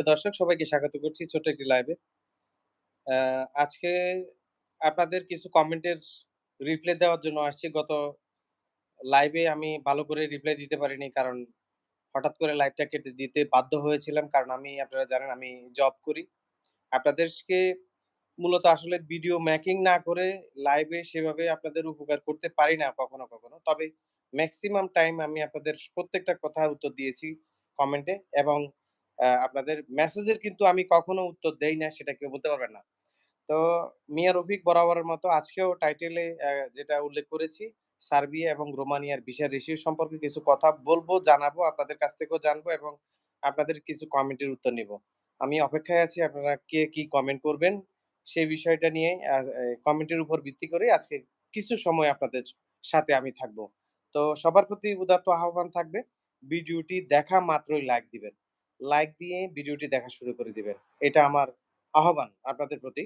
দর্শক সবাইকে স্বাগত করছি ছোট একটি লাইভে। আজকে আপনাদের কিছু কমেন্টের রিপ্লাই দেওয়ার জন্য আসছি। গত লাইভে আমি ভালো করে রিপ্লাই দিতে পারিনি। কারণ হঠাৎ করে লাইভটা কেটে দিতে বাধ্য হয়েছিলাম। কারণ আমি আপনারা জানেন আমি জব করি। আপনাদেরকে মূলত আসলে ভিডিও মেকিং না করে লাইভে সেভাবে আপনাদের উপকার করতে পারি না কখনো, কখনো। তবে ম্যাক্সিমাম টাইম আমি আপনাদের প্রত্যেকটা কথার উত্তর দিয়েছি কমেন্টে এবং আপনাদের মেসেজের কিন্তু আমি কখনো উত্তর দেই না সেটা কেউ বলতে পারবেন না। তো মিয়া রফিক বরাবরের মতো আজকেও টাইটেলে যেটা উল্লেখ করেছি, সার্বিয়া এবং রোমানিয়ার ভিসা রেশিও সম্পর্কে কিছু কথা বলব, জানাব, আপনাদের কাছ থেকেও জানব এবং আপনাদের কিছু কমেন্টের উত্তর নিব আমি অপেক্ষায় আছি আপনারা কে কি কমেন্ট করবেন, সেই বিষয়টা নিয়ে কমেন্টের উপর ভিত্তি করে আজকে কিছু সময় আপনাদের সাথে আমি থাকব। তো সবার প্রতি উদাত্ত আহ্বান থাকবে, ভিডিওটি দেখা মাত্রই লাইক দিবেন। লাইক দিয়ে ভিডিওটি দেখা শুরু করে দিবেন। এটা আমার আহ্বান আপনাদের প্রতি।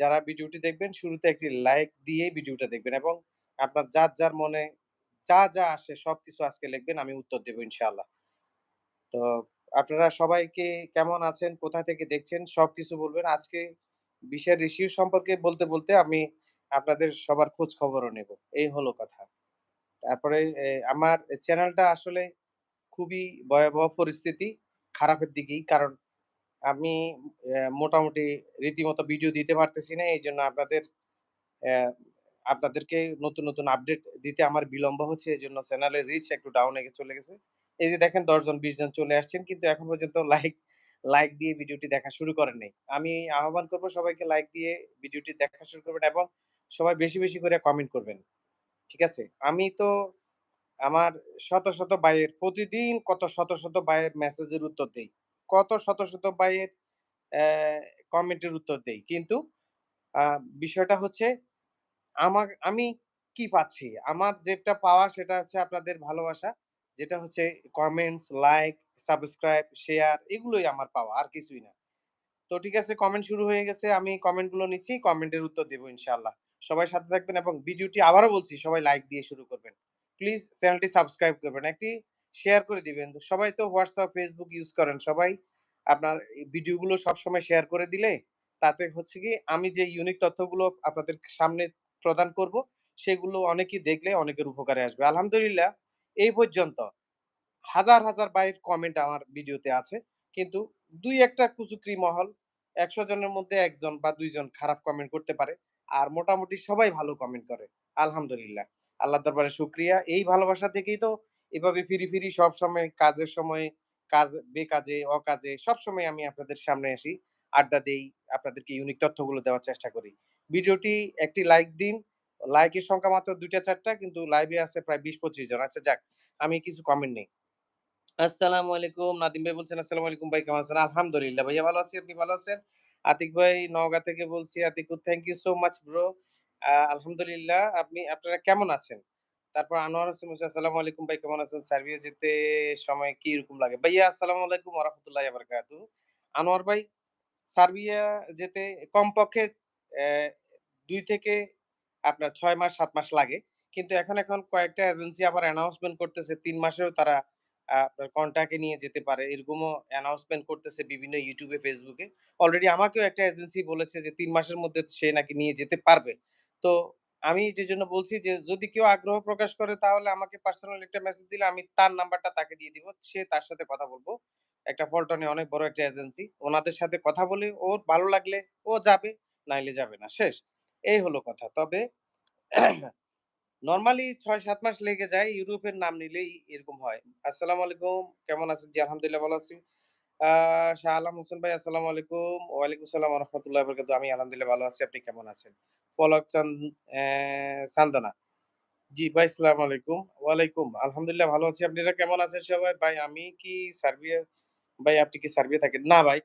যারা ভিডিওটি দেখবেন শুরুতে একটি লাইক দিয়ে ভিডিওটা দেখবেন এবং আপনার যার, যার মনে যা, যা আসে সবকিছু আজকে লিখবেন আমি উত্তর দেব ইনশাআল্লাহ। তো আপনারা সবাইকে কেমন আছেন, কোথা থেকে দেখছেন সবকিছু বলবেন। আজকে ভিসার রেশিও সম্পর্কে বলতে, বলতে আমি আপনাদের সবার খোঁজ খবরও নেব। এই হলো কথা। তারপরে আমার চ্যানেলটা আসলে খুবই ভয়াবহ পরিস্থিতি, খারাপের দিকেই। কারণ আমি মোটামুটি রীতিমতো ভিডিও দিতে পারতেছি না। এই জন্য আপনাদের আপনাদেরকে নতুন, নতুন আপডেট দিতে আমার বিলম্ব হচ্ছে। এই জন্য চ্যানেলের রিচ একটু ডাউন এ চলে গেছে। এই যে দেখেন ১০ জন ২০ জন চলে আসছেন কিন্তু এখন পর্যন্ত লাইক লাইক দিয়ে ভিডিওটি দেখা শুরু করেন নাই। আমি আহ্বান করব সবাইকে লাইক দিয়ে ভিডিওটি দেখা শুরু করবেন এবং সবাই বেশি, বেশি করে কমেন্ট করবেন। ঠিক আছে? আমি তো আমার শত, শত ভাইয়ের প্রতিদিন কত শত, শত ভাইয়ের মেসেজের উত্তর দেই। কত শত, শত ভাইয়ের অ্যা কমেন্টের উত্তর দেই। কিন্তু বিষয়টা হচ্ছে আমার আমি কি পাচ্ছি? আমার যেটা পাওয়া সেটা হচ্ছে আপনাদের ভালোবাসা। যেটা হচ্ছে কমেন্টস, লাইক, সাবস্ক্রাইব, শেয়ার এগুলোই আমার পাওয়া। আর কিছুই না। তো ঠিক আছে কমেন্ট শুরু হয়ে গেছে। আমি কমেন্টগুলো নিচ্ছি। কমেন্টের উত্তর দেব ইনশাআল্লাহ। সবাই সাথে থাকবেন এবং ভিডিওটি আবারও বলছি সবাই লাইক দিয়ে শুরু করবেন। প্লিজ চ্যানেলটি সাবস্ক্রাইব করবেন। একটি শেয়ার করে দিবেন। সবাই তো WhatsApp, Facebook ইউজ করেন। সবাই আপনার ভিডিওগুলো সবসময় শেয়ার করে দিলে তাতে হচ্ছে কি আমি যে ইউনিক তথ্যগুলো আপনাদের সামনে প্রদান করব সেগুলো অনেকেই দেখলে অনেকের উপকারে আসবে। আলহামদুলিল্লাহ এই পর্যন্ত হাজার, হাজার ভাইয়ের কমেন্ট আমার ভিডিওতে আছে। কিন্তু ২-১ টা কুচুকরি মহল ১০০ জনের মধ্যে একজন বা দুইজন খারাপ কমেন্ট করতে পারে। আর মোটামুটি সবাই ভালো কমেন্ট করে। আলহামদুলিল্লাহ। আল্লাহর দরবারে শুকরিয়া। এই ভালোবাসা থেকেই তো এভাবে ফিরি, ফিরি সবসময় কাজের সময়, কাজ বেকাজে, অকাজে সবসময় আমি আপনাদের সামনে আসি, আড্ডা দেই, আপনাদেরকে ইউনিক তথ্যগুলো দেওয়ার চেষ্টা করি। ভিডিওটি একটি লাইক দিন। লাইকের সংখ্যা মাত্র ২ টা ৪ টা কিন্তু লাইভে আছে প্রায় ২০-২৫ জন। আচ্ছা যাক, আমি কিছু কমেন্ট নেই। আসসালামু আলাইকুম। নাদিম ভাই বলছেন, "আসসালামু আলাইকুম ভাই কেমন আছেন?" আলহামদুলিল্লাহ ভাইয়া ভালো আছি। আপনি ভালো আছেন? আতিক ভাই নওগাঁ থেকে বলছি। আতিকু thank you so much bro. আলহামদুলিল্লাহ। আপনি আপনারা কেমন আছেন? তারপর আনোয়ার হোসেন বলছে, "আসসালামু আলাইকুম ভাই কেমন আছেন? সার্বিয়া যেতে সময় কীরকম লাগে?" ভাইয়া আসসালামু আলাইকুম ওয়া রাহমাতুল্লাহি ওয়া আনোয়ার ভাই, সার্বিয়া যেতে কমপক্ষে ২ থেকে আপনার ছয় মাস সাত মাস লাগে। কিন্তু এখন, এখন কয়েকটা এজেন্সি আবার অ্যানাউন্সমেন্ট করতেছে তিন মাসেও তারা আপনার কন্ট্রাক্ট এ নিয়ে যেতে পারে। এরকমও অ্যানাউন্সমেন্ট করতেছে বিভিন্ন ইউটিউবে ফেসবুকে অলরেডি আমাকেও একটা এজেন্সি বলেছে যে তিন মাসের মধ্যে সে নাকি নিয়ে যেতে পারবে। তো আমি যেজন্য বলছি যে যদি কেউ আগ্রহ প্রকাশ করে তাহলে আমাকে পার্সোনাল একটা মেসেজ দিলে আমি তার নাম্বারটা তাকে দিয়ে দিব। সে তার সাথে কথা বলব। একটা পল্টনে অনেক বড় একটা এজেন্সি। উনাদের সাথে কথা বলে ওর ভালো লাগলে ও যাবে, নাইলে যাবে না। শেষ। এই হলো কথা। তবে নরমালি ৬-৭ মাস লেগে যায়। ইউরোপের নাম নিলেই এরকম হয়। আসসালামু আলাইকুম। কেমন আছেন? জি, আলহামদুলিল্লাহ ভালো আছি। শাহ আলম হোসেন ভাই আসসালামু আলাইকুম। ওয়ালাইকুম রাহমাতুল্লাহি আমি আলহামদুলিল্লাহ ভালো আছি। আপনি কেমন আছেন? পলক চান সান্দনা। জি ভাই আসসালামু আলাইকুম। ওয়ালাইকুম। আলহামদুলিল্লাহ ভালো আছি। আপনারা কেমন আছেন সবাই? ভাই আমি কি সার্বিয়া ভাই আপনি কি সার্বিয়া থাকেন? না ভাই।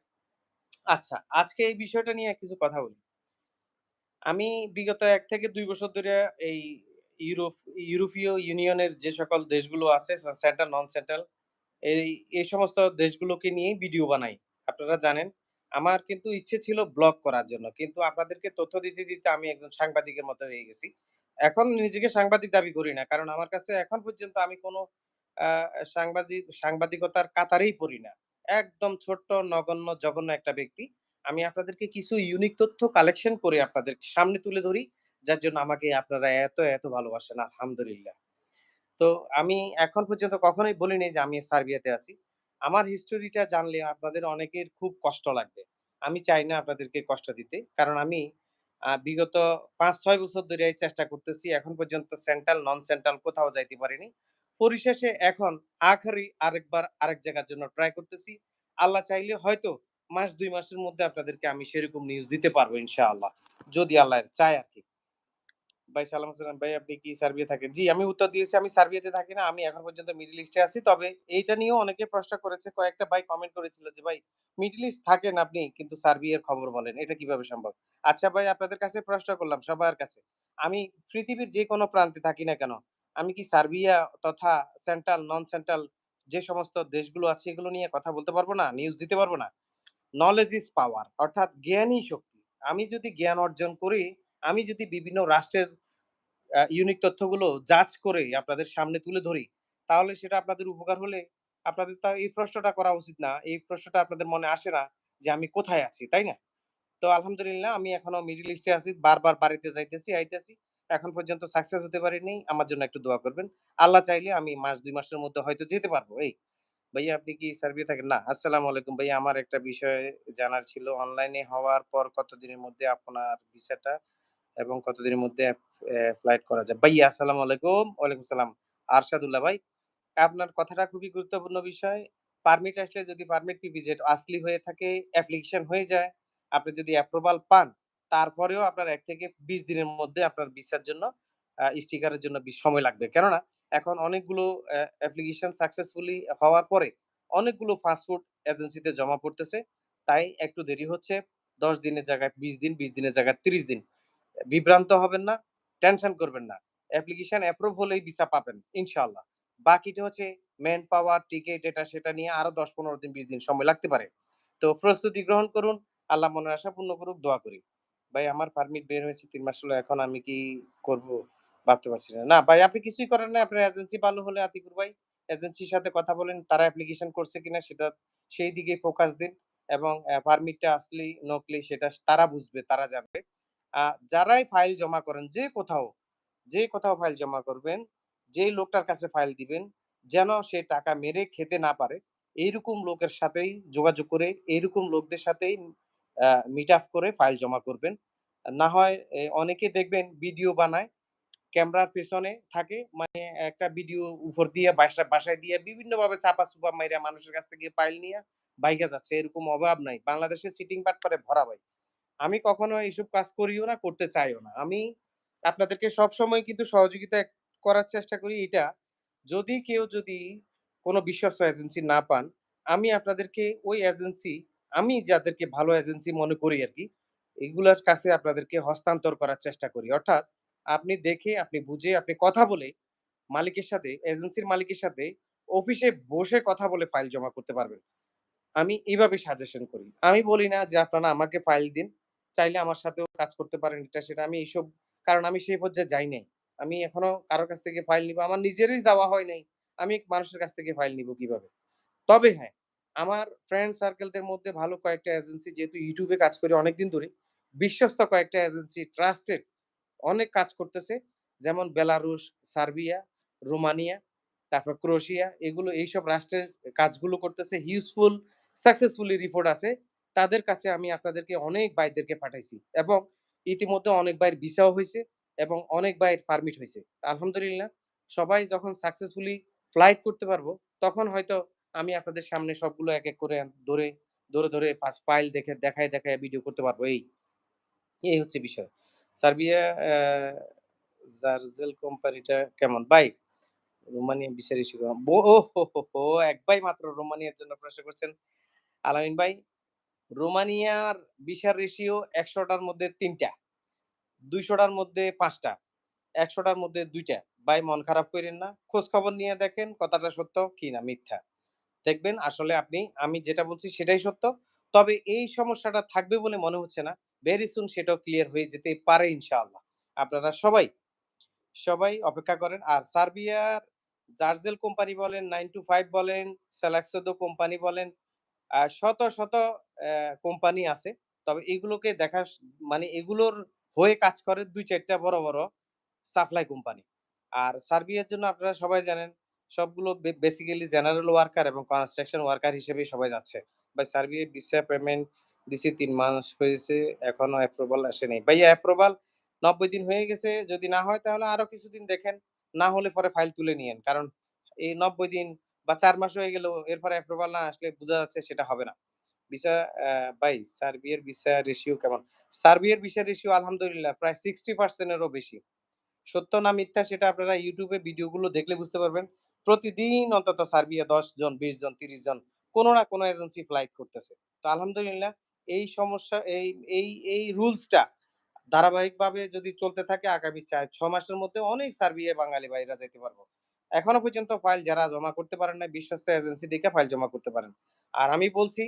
আচ্ছা, আজকে এই বিষয়টা নিয়ে কিছু কথা বলি। আমি বিগত এক থেকে দুই বছর ধরে এই ইউরোপ ইউরোপীয় ইউনিয়নের যে সকল দেশগুলো আছে সেন্ট্রাল, নন সেন্ট্রাল এই, এই সমস্ত দেশগুলোকে নিয়েই ভিডিও বানাই। আপনারা জানেন। আমার কিন্তু ইচ্ছে ছিল ব্লগ করার জন্য। কিন্তু আপনাদেরকে তথ্য দিতে, দিতে আমি একজন সাংবাদিকের মতো হয়ে গেছি। এখন নিজেকে সাংবাদিক দাবি করি না। কারণ আমার কাছে এখন পর্যন্ত আমি কোন সাংবাদিক সাংবাদিকতার কাতারেই পড়ি না। একদম ছোট্ট, নগণ্য, জঘন্য একটা ব্যক্তি। আমি আপনাদেরকে কিছু ইউনিক তথ্য কালেকশন করে আপনাদের সামনে তুলে ধরি, যার জন্য আমাকে আপনারা এত, এত ভালোবাসেন। আলহামদুলিল্লাহ। তো আমি এখন পর্যন্ত কখনোই বলিনি যে আমি সার্বিয়াতে আছি। আমার হিস্টোরিটা জানলে আপনাদের অনেকের খুব কষ্ট লাগবে। আমি চাই না আপনাদেরকে কষ্ট দিতে। কারণ আমি বিগত ৫-৬ বছর ধরে চেষ্টা করতেছি। এখন পর্যন্ত সেন্ট্রাল, নন সেন্ট্রাল কোথাও যাইতে পারিনি। পরিশেষে এখন আখেরি আরেকবার আরেক জায়গার জন্য ট্রাই করতেছি। আল্লাহ চাইলে হয়তো মাস দুই মাসের মধ্যে আপনাদেরকে আমি সেরকম নিউজ দিতে পারব ইনশাআল্লাহ। যদি আল্লাহ চায় আরকি। ভাই সালাম সালাম ভাই আপনি কি সার্বিয়া থাকেন? জি, আমি উত্তর দিয়েছি আমি সার্বিয়াতে থাকি না। আমি এখন পর্যন্ত মিডল ইস্টে আছি। তবে এইটা নিয়েও অনেকে প্রশ্ন করেছে। কয়েকটা ভাই কমেন্ট করেছিল যে, "ভাই মিডল ইস্ট থাকেন আপনি কিন্তু সার্বিয়ার খবর বলেন। এটা কীভাবে সম্ভব?" আচ্ছা ভাই আপনাদের কাছে প্রশ্ন করলাম সবার কাছে। আমি পৃথিবীর যেকোনো প্রান্তে থাকি না কেন, আমি কি সার্বিয়া তথা সেন্ট্রাল, নন সেন্ট্রাল যে সমস্ত দেশগুলো আছে এগুলো নিয়ে কথা বলতে পারব না? নিউজ দিতে পারব না? নলেজ ইজ পাওয়ার অর্থাৎ জ্ঞানই শক্তি। আমি যদি জ্ঞান অর্জন করি, আমি যদি বিভিন্ন রাষ্ট্রের ইউনিক তথ্যগুলো যাচ করে আপনাদের সামনে তুলে ধরি, তাহলে সেটা আপনাদের উপকার হলে আপনাদের তো এই প্রশ্নটা করা উচিত না। এই প্রশ্নটা আপনাদের মনে আসে না যে আমি কোথায় আছি, তাই না? তো আলহামদুলিল্লাহ আমি এখনও মিডল ইস্টে আছি। বারবার বাড়িতে যাইতেছি, আইতেছি। এখন পর্যন্ত সাকসেস হতে পারিনি। আমার জন্য একটু দোয়া করবেন। আল্লাহ চাইলে আমি মাস দুই মাসের মধ্যে হয়তো যেতে পারব এই। ভাইয়া আপনি কি সার্বিয়া থাকেন? না। আসসালামু আলাইকুম ভাইয়া আমার একটা বিষয় জানার ছিল। অনলাইনে হওয়ার পর কতদিনের মধ্যে আপনার ভিসাটা এবং কতদিনের মধ্যে ফ্লাইট করা যায়? ভাইয়া আসসালামু আলাইকুম। ওয়ালাইকুম সালাম। আরশাদুল্লাহ ভাই, আপনার কথাটা খুবই গুরুত্বপূর্ণ বিষয়। পারমিট আসলে যদি পারমিট পিভিজেড আসলি হয়ে থাকে, অ্যাপ্লিকেশন হয়ে যায়, আপনি যদি অ্যাপ্রুভাল পান, তারপরেও আপনার ১ থেকে ২০ দিনের মধ্যে আপনার ভিসার জন্য স্টিকারের জন্য সময় লাগবে। কেননা এখন অনেকগুলো অ্যা অ্যাপ্লিকেশন সাকসেসফুলি হওয়ার পরে অনেকগুলো পাসপোর্ট এজেন্সিতে জমা পড়তেছে। তাই একটু দেরি হচ্ছে। ১০ দিনের জায়গায় ২০ দিন, ২০ দিনের জায়গায় ৩০ দিন। বিভ্রান্ত হবেন না, টেনশন করবেন না। অ্যাপ্লিকেশন অ্যাপ্রুভ হলেই ভিসা পাবেন ইনশাআল্লাহ। বাকিটা হচ্ছে ম্যান পাওয়ার, টিকেট এটা সেটা নিয়ে আরও দশ পনেরো দিন ২০ দিন সময় লাগতে পারে। তো প্রস্তুতি গ্রহণ করুন। আল্লাহ মনের আশা পূর্ণ করুক, দোয়া করি। ভাই আমার পারমিট বের হয়েছে তিন মাস হলো। এখন আমি কি করব ভাবতে পারছি না। না ভাই আপনি কিছুই করেন নাই। আপনার এজেন্সি ভালো হলে আতিকুর ভাই, এজেন্সির সাথে কথা বলেন। তারা অ্যাপ্লিকেশন করছে কিনা সেটা সেই দিকে ফোকাস দিন এবং পারমিটটা আসলেই নকলি সেটা তারা বুঝবে, তারা জানবে। যারাই ফাইল জমা করেন যে কোথাও, যে কোথাও ফাইল জমা করবেন, যেই লোকটার কাছে ফাইল দিবেন, যেন সে টাকা মেরে খেতে না পারে। এইরকম লোকের সাথেই যোগাযোগ করে, এইরকম লোকদের সাথেই মিট আপ করে ফাইল জমা করবেন। না হয় অনেকে দেখবেন ভিডিও বানায়, ক্যামেরার পেছনে থাকে। মানে একটা ভিডিও উপর দিয়ে বাসা বাসায় দিয়ে বিভিন্নভাবে চাপা-চুপা মাইরা মানুষের কাছ থেকে ফাইল নিয়ে বাইকা যাচ্ছে। এরকম অভাব নাই। বাংলাদেশে চিটিং করে ভরা ভাই। আমি কখনো এইসব কাজ করিও না, করতে চাইও না। আমি আপনাদেরকে সবসময় কিন্তু সহযোগিতা করার চেষ্টা করি এটা, যদি কেউ যদি কোনো বিশ্বস্ত এজেন্সি না পান, আমি আপনাদেরকে ওই এজেন্সি আমি যাদেরকে ভালো এজেন্সি মনে করি আর কি এগুলার কাছে আপনাদেরকে হস্তান্তর করার চেষ্টা করি। অর্থাৎ আপনি দেখে, আপনি বুঝে, আপনি কথা বলে মালিকের সাথে, এজেন্সির মালিকের সাথে অফিসে বসে কথা বলে ফাইল জমা করতে পারবেন। আমি এইভাবে সাজেশন করি। আমি বলি না যে আপনারা আমাকে ফাইল দিন। চাইলে আমার সাথেও কাজ করতে পারেন এটা সেটা। আমি এইসব কারণ আমি সেই পর্যায়ে যাই নাই। আমি এখনও কারোর কাছ থেকে ফাইল নিবো। আমার নিজেরই যাওয়া হয় নাই। আমি মানুষের কাছ থেকে ফাইল নিবো কীভাবে? তবে হ্যাঁ, আমার ফ্রেন্ড সার্কেলদের মধ্যে ভালো কয়েকটা এজেন্সি যেহেতু ইউটিউবে কাজ করি অনেকদিন ধরে, বিশ্বস্ত কয়েকটা এজেন্সি ট্রাস্টেড অনেক কাজ করতেছে। যেমন বেলারুশ, সার্বিয়া, রোমানিয়া, তারপর ক্রোশিয়া এগুলো এইসব রাষ্ট্রের কাজগুলো করতেছে হিউজফুল সাকসেসফুলি রিপোর্ট আছে। তাদের কাছে আমি আপনাদেরকে অনেক ভাইদেরকে পাঠাইছি এবং ইতিমধ্যে অনেক ভাইয়ের ভিসাও হয়েছে এবং অনেক ভাইয়ের পারমিট হয়েছে আলহামদুলিল্লাহ সবাই যখন সাকসেসফুলি ফ্লাইট করতে পারব, তখন হয়তো আমি আপনাদের সামনে সবগুলো এক, এক করে ধরে, ধরে, ধরে পাস ফাইল দেখে দেখায়, দেখায় ভিডিও করতে পারব এই। এই হচ্ছে বিষয়। সার্বিয়া জার্জেল কোম্পানিটা কেমন? ভাই রোমানিয়া কেমন? ও! এক ভাই মাত্র রোমানিয়ার জন্য প্রশ্ন করছেন। আলামিন ভাই, রোমানিয়ার ভিসার রেশিও একশোটার মধ্যে তিনটা দুইশোটার মধ্যে পাঁচটা একশোটার মধ্যে ২ টা। ভাই মন খারাপ করেন না। খোঁজ খবর নিয়ে দেখেন কথাটা সত্য কি না মিথ্যা। দেখবেন আসলে আপনি আমি যেটা বলছি সেটাই সত্য। তবে এই সমস্যাটা থাকবে বলে মনে হচ্ছে না। ভেরি সুন সেটাও ক্লিয়ার হয়ে যেতে পারে ইনশাআল্লাহ। আপনারা সবাই, সবাই অপেক্ষা করেন। আর সার্বিয়ার জার্জেল কোম্পানি বলেন, নাইন টু ফাইভ বলেন, সেলাক্সোদো কোম্পানি বলেন, শত, শত কোম্পানি আছে। তবে এগুলোকে দেখা মানে এগুলোর হয়ে কাজ করে ২-৪ টা বড়, বড় সাপ্লাই কোম্পানি। আর সার্বিয়ার জন্য আপনারা সবাই জানেন সবগুলো বেসিক্যালি জেনারেল ওয়ার্কার এবং কনস্ট্রাকশন ওয়ার্কার হিসেবেই সবাই যাচ্ছে। ভাই সার্বিয়ায় ভিসা পেমেন্ট দিছি ৩ মাস হয়েছে, এখনও অ্যাপ্রুভাল আসে নাই। ভাইয়া অ্যাপ্রুভাল ৯০ দিন হয়ে গেছে। যদি না হয় তাহলে আরও কিছুদিন দেখেন। না হলে পরে ফাইল তুলে নিয়েন। কারণ এই ৯০ দিন বা চার মাস হয়ে গেলেও এরপরে অ্যাপ্রুভাল না আসলে বোঝা যাচ্ছে সেটা হবে না। ভিসা ভাই সার্বিয়ার ভিসা রেশিও কেমন? সার্বিয়ার ভিসা রেশিও আলহামদুলিল্লাহ প্রায় 60% এরও বেশি। সত্য না মিথ্যা সেটা আপনারা এ ভিডিওগুলো দেখলে বুঝতে পারবেন। প্রতিদিন অন্তত সার্বিয়া ১০ জন, ২০ জন, ৩০ জন কোন না কোন এজেন্সি ফ্লাইট করতেছে। তো আলহামদুলিল্লাহ এই সমস্যা এই এই এই রুলসটা ধারাবাহিকভাবে যদি চলতে থাকে আগামী ৪-৬ মাসের মধ্যে অনেক সার্বিয়া বাঙালি ভাইরা যাইতে পারব। এখনও পর্যন্ত ফাইল যারা জমা করতে পারেন না বিশ্বস্ত এজেন্সি দেখে ফাইল জমা করতে পারেন। আর আমি বলছি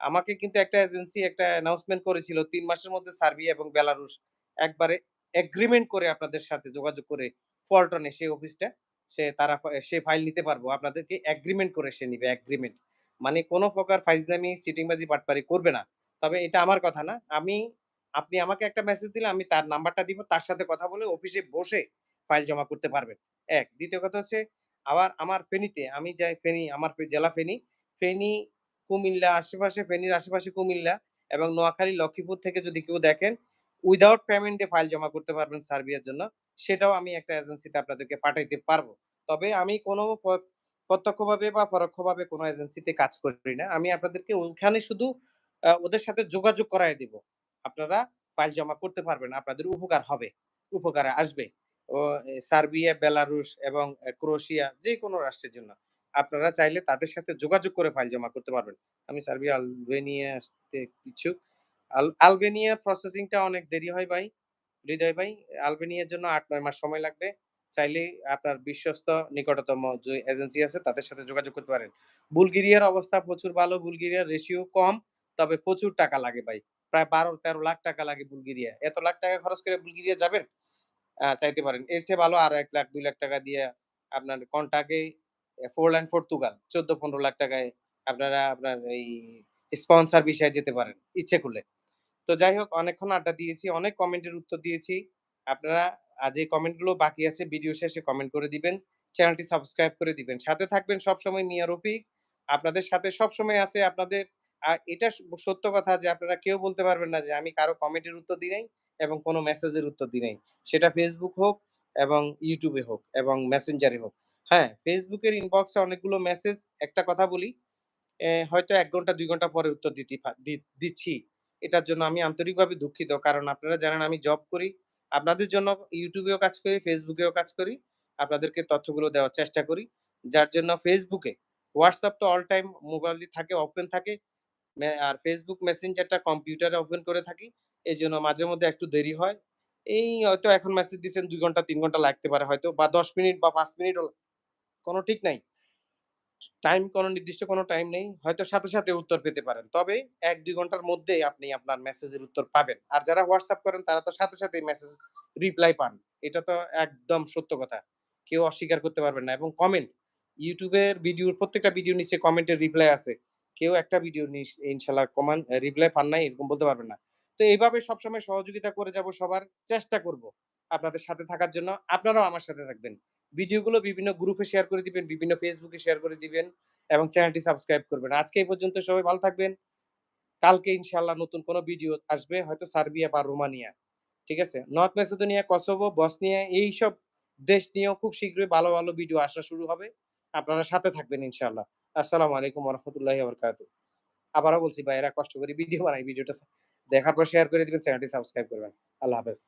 আমাকে কিন্তু একটা এজেন্সি একটা অ্যানাউন্সমেন্ট করেছিল তিন মাসের মধ্যে সার্বিয়া এবং বেলারুশ একবারে এগ্রিমেন্ট করে আপনাদের সাথে যোগাযোগ করে ফলটনে সেই অফিসটা সে তারা সে ফাইল নিতে পারব। আপনাদেরকে এগ্রিমেন্ট করে সে নিবে এগ্রিমেন্ট। মানে কোনো প্রকার ফাইজলামি, চিটিংবাজি, বাটপারি করবে না। তবে এটা আমার কথা না। আমি আপনি আমাকে একটা মেসেজ দিলে আমি তার নাম্বারটা দিব। তার সাথে কথা বলে অফিসে বসে ফাইল জমা করতে পারবেন। এক দ্বিতীয় কথা হচ্ছে আবার আমার ফেনীতে আমি যাই ফেনী আমার জেলা ফেনী। ফেনী, কুমিল্লা আশেপাশে ফেনীর আশেপাশে কুমিল্লা এবং নোয়াখালী, লক্ষ্মীপুর থেকে যদি কেউ দেখেন উইথআউট পেমেন্ট ফাইল জমা করতে পারবেন সার্বিয়ার জন্য। সেটাও আমি একটা এজেন্সিতে আপনাদেরকে পাঠাইতে পারব। তবে আমি কোন প্রত্যক্ষভাবে বা পরোক্ষভাবে কোন এজেন্সিতে কাজ করি না। আমি আপনাদেরকে ওখানে শুধু ওদের সাথে যোগাযোগ করায় দিব। আপনারা ফাইল জমা করতে পারবেন। আপনাদের উপকার হবে। উপকারে আসবে। সার্বিয়া, বেলারুশ এবং ক্রোশিয়া ক্রোয়েশিয়া যেকোনো রাষ্ট্রের জন্য। আপনারা চাইলে তাদের সাথে যোগাযোগ করে ফাইল জমা করতে পারবেন। আমি সার্বিয়া, আলবেনিয়া আসতে ইচ্ছুক। আল আলবেনিয়ার প্রসেসিং টা অনেক দেরি হয় ভাই। হৃদয় ভাই। আলবেনিয়ার জন্য ৮-৯ মাস সময় লাগবে। চাইলেই আপনার বিশ্বস্ত নিকটতম যে এজেন্সি আছে তাদের সাথে যোগাযোগ করতে পারেন। বুলগেরিয়ার অবস্থা প্রচুর ভালো। বুলগেরিয়ার রেশিও কম। তবে প্রচুর টাকা লাগে ভাই। প্রায় ১২-১৩ লাখ টাকা লাগে বুলগেরিয়া। এত লাখ টাকা খরচ করে বুলগেরিয়া যাবেন? চাইতে পারেন। এর চেয়ে ভালো আর এক লাখ দুই লাখ টাকা দিয়ে আপনার কন্টাকে এ ফোরল্যান্ড পর্তুগাল ১৪-১৫ লাখ টাকায় আপনারা আপনার এই স্পন্সর বিষয়ে যেতে পারেন, ইচ্ছে করলে। তো যাই হোক, অনেকক্ষণ আড্ডা দিয়েছি। অনেক কমেন্টের উত্তর দিয়েছি। আপনারা, আ যে কমেন্টগুলো বাকি আছে ভিডিও শেষে কমেন্ট করে দিবেন। চ্যানেলটি সাবস্ক্রাইব করে দিবেন। সাথে থাকবেন সবসময় মিয়া রফিক। আপনাদের সাথে সবসময় আছে আপনাদের আ এটা সত্য কথা যে আপনারা কেউ বলতে পারবেন না যে আমি কারও কমেন্টের উত্তর দিই নাই এবং কোনো মেসেজের উত্তর দিই নাই। সেটা ফেসবুক হোক এবং ইউটিউবে হোক এবং এ হোক। হ্যাঁ, ফেসবুকের ইনবক্সে অনেকগুলো মেসেজ একটা কথা বলি, হয়তো এক ঘণ্টা দুই ঘণ্টা পরে উত্তর দিতে দিচ্ছি। এটার জন্য আমি আন্তরিকভাবে দুঃখিত। কারণ আপনারা জানেন আমি জব করি। আপনাদের জন্য ইউটিউবেও কাজ করি, ফেসবুকেও কাজ করি। আপনাদেরকে তথ্যগুলো দেওয়ার চেষ্টা করি। যার জন্য ফেসবুকে হোয়াটসঅ্যাপ তো অল টাইম মোবাইলে থাকে, ওপেন থাকে। আর ফেসবুক মেসেঞ্জারটা কম্পিউটারে ওপেন করে থাকি। এই জন্য মাঝে মধ্যে একটু দেরি হয়। এই হয়তো এখন মেসেজ দিচ্ছেন দুই ঘণ্টা তিন ঘণ্টা লাগতে পারে হয়তো বা ১০ মিনিট বা পাঁচ মিনিটও কোন ঠিক নাই। টাইম কোন নির্দিষ্ট কোন টাইম নেই। হয়তো সাথে, সাথে উত্তর পেতে পারেন। তবে ১-২ ঘণ্টার মধ্যেই আপনি আপনার মেসেজের উত্তর পাবেন। আর যারা WhatsApp করেন তারা তো সাথে, সাথেই মেসেজ রিপ্লাই পান। এটা তো একদম সত্য কথা। কেউ অস্বীকার করতে পারবেন না এবং কমেন্ট এর ভিডিওর প্রত্যেকটা ভিডিওর নিচে কমেন্টের রিপ্লাই আছে। কেউ একটা ভিডিও ইনশাল্লাহ কমান রিপ্লাই পান নাই এরকম বলতে পারবেন না। তো এইভাবে সবসময় সহযোগিতা করে যাব সবার চেষ্টা করব। আপনাদের সাথে থাকার জন্য। আপনারাও আমার সাথে থাকবেন। ভিডিওগুলো বিভিন্ন গ্রুপে শেয়ার করে দিবেন, বিভিন্ন এ শেয়ার করে দিবেন এবং চ্যানেলটি সাবস্ক্রাইব করবেন। আজকে এই পর্যন্ত সবাই ভালো থাকবেন। কালকে ইনশাআল্লাহ নতুন কোন ভিডিও আসবে হয়তো সার্বিয়া বা রোমানিয়া। ঠিক আছে? নর্থ মেসিডোনিয়া, কসোভো, বসনিয়া এইসব দেশ নিয়েও খুব শীঘ্রই ভালো, ভালো ভিডিও আসা শুরু হবে। আপনারা সাথে থাকবেন ইনশাল্লাহ আসসালামু আলাইকুম রাহমাতুল্লাহি ওয়া বারাকাতুহু। আবারও বলছি ভাইয়েরা কষ্ট করে ভিডিও বানাই। ভিডিওটা দেখার পর শেয়ার করে দিবেন, চ্যানেলটি সাবস্ক্রাইব করবেন। আল্লাহ হাফেজ।